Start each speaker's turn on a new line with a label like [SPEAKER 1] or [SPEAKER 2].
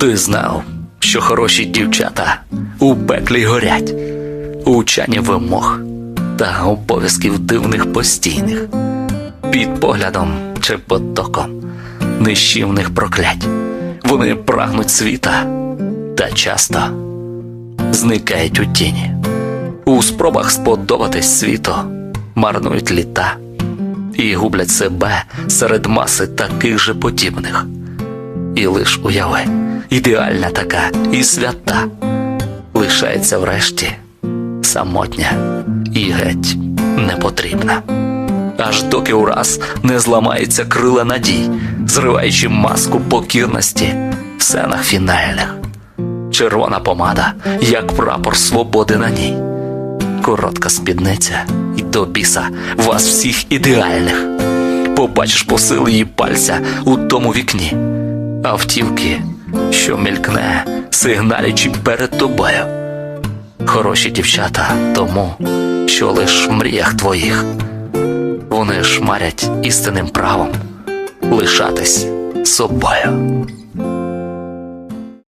[SPEAKER 1] Ти знав, що хороші дівчата у пеклі горять, у чані вимог та обов'язків дивних постійних, під поглядом чи потоком нищівних проклять. Вони прагнуть світа та часто зникають у тіні. У спробах сподобатись світу марнують літа і гублять себе серед маси таких же подібних. І лиш уяви, ідеальна така і свята, лишається врешті самотня і геть непотрібна. Аж доки ураз не зламається крила надій, зриваючи маску покірності в сценах фінальних. Червона помада, як прапор свободи на ній. Коротка спідниця і до біса вас всіх ідеальних. Побачиш посил її пальця у тому вікні, автівки, що мількне, сигналячи перед тобою. Хороші дівчата тому, що лиш в мріях твоїх. Вони шмарять істинним правом лишатись собою.